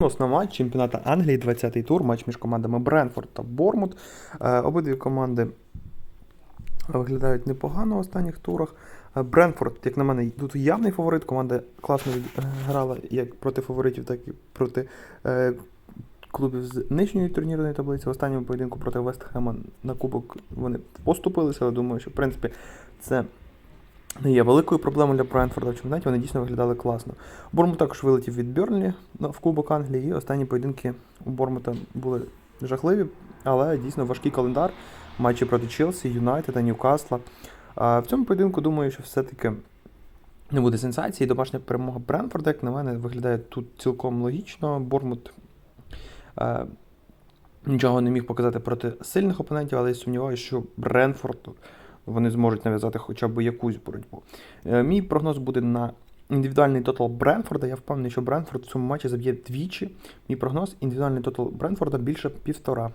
Основна матч чемпіонату Англії, 20-й тур, матч між командами Бренфорд та Бормут. Е, Обидві команди виглядають непогано в останніх турах. Е, Бренфорд, як на мене, тут явний фаворит. Команда класно е, грала як проти фаворитів, так і проти клубів з нижньої турнірної таблиці. В останньому поєдинку проти Вестхема на кубок вони поступилися, але думаю, що в принципі це не є великою проблемою для Брентфорда в чемпіонаті. Вони дійсно виглядали класно. Бормут також вилетів від Берлі в Кубок Англії, і останні поєдинки у Бормута були жахливі, але дійсно важкий календар. Матчі проти Челсі, Юнайтед та Ньюкасла. В цьому поєдинку думаю, що все-таки не буде сенсації. Домашня перемога Бренфорда, як на мене, виглядає тут цілком логічно. Бормут е, нічого не міг показати проти сильних опонентів, але я сумніваюся, що Бренфорд вони зможуть нав'язати хоча б якусь боротьбу. Е, Мій прогноз буде на індивідуальний тотал Бренфорда. Я впевнений, що Бренфорд в цьому матчі заб'є двічі. Мій прогноз індивідуальний тотал Бренфорда більше півтора.